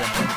everyone.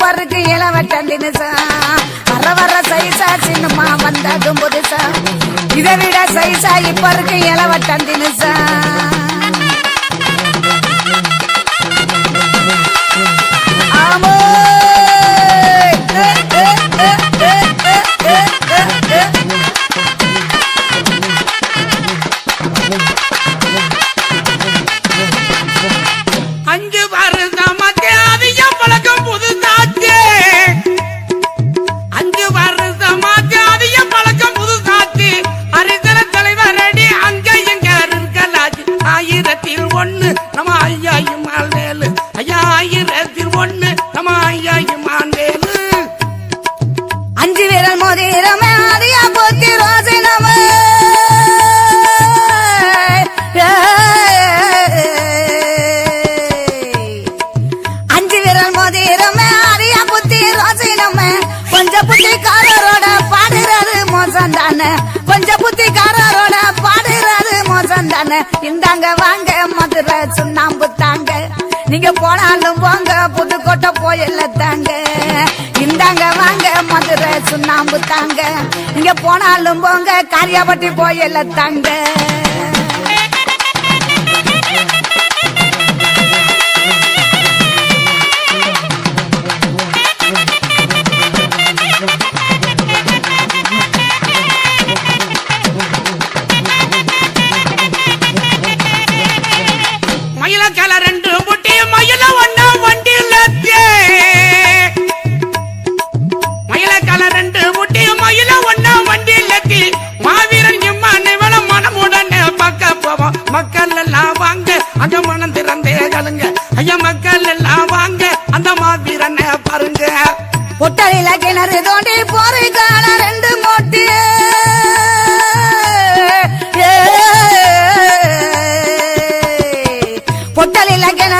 சூப்பருக்கு இளவட்ட தினசா. வர வர சைசா சின்னமா வந்ததும் புதுசா. இதை விட சைசா இப்ப இருக்கு இளவட்ட தானே கொஞ்ச புத்திக்காரோட பாடுறது மோசம் தானே இந்தாங்க வாங்க மதுரை சுண்ணாம்பு தாங்க. நீங்க போனாலும் போங்க புதுக்கோட்டை போயில தாங்க. இந்தாங்க வாங்க மதுரை சுண்ணாம்பு தாங்க. நீங்க போனாலும் போங்க காரியாபட்டி போயில தாங்க.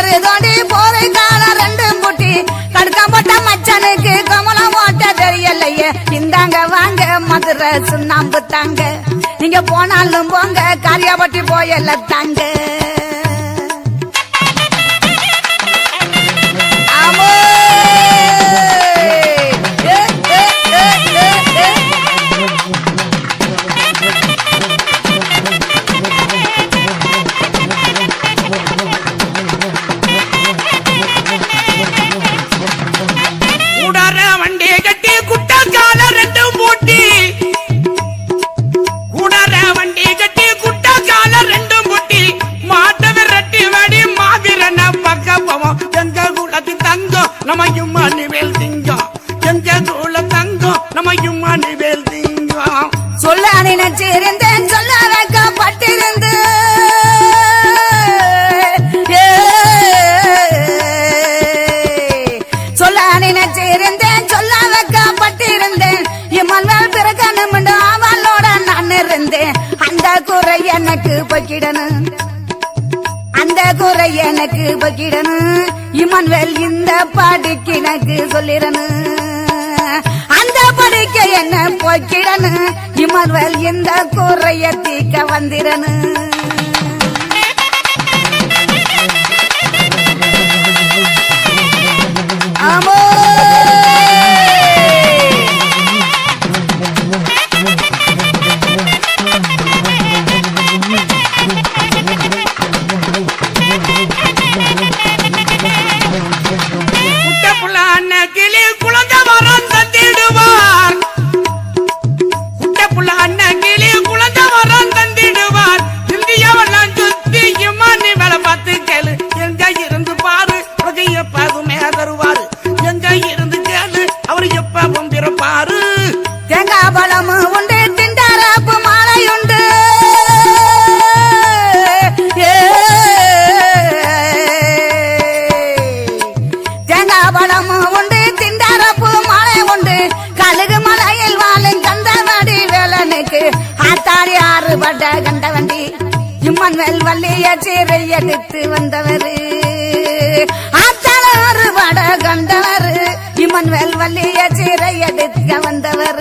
கிணறு தோண்டி போரை கால ரெண்டு குட்டி. கடுக்கம் போட்ட மச்சனுக்கு கமலம் ஓட்ட தெரியலையே. இந்தாங்க வாங்க மதுரை சுண்ணாம்பு தாங்க. நீங்க போனாலும் போங்க காரியாபட்டி போயல தாங்க. எனக்கு பக்கிடணும் அந்த குறை எனக்கு பக்கிடணும் இமன்வேல் இந்த பாடுக்கு எனக்கு சொல்லிடணும் அந்த படிக்க என்ன போக்கிடணும் இமன்வேல் இந்த குறைய தீக்க வந்திடணும் பட கண்ட வண்டி இம்மன்வேல் வள்ளிய சீரை எடுத்து வந்தவர். ஆத்தால ஒரு கண்டவர் இம்மன் மேல் வள்ளிய சீரை எடுக்க வந்தவர்.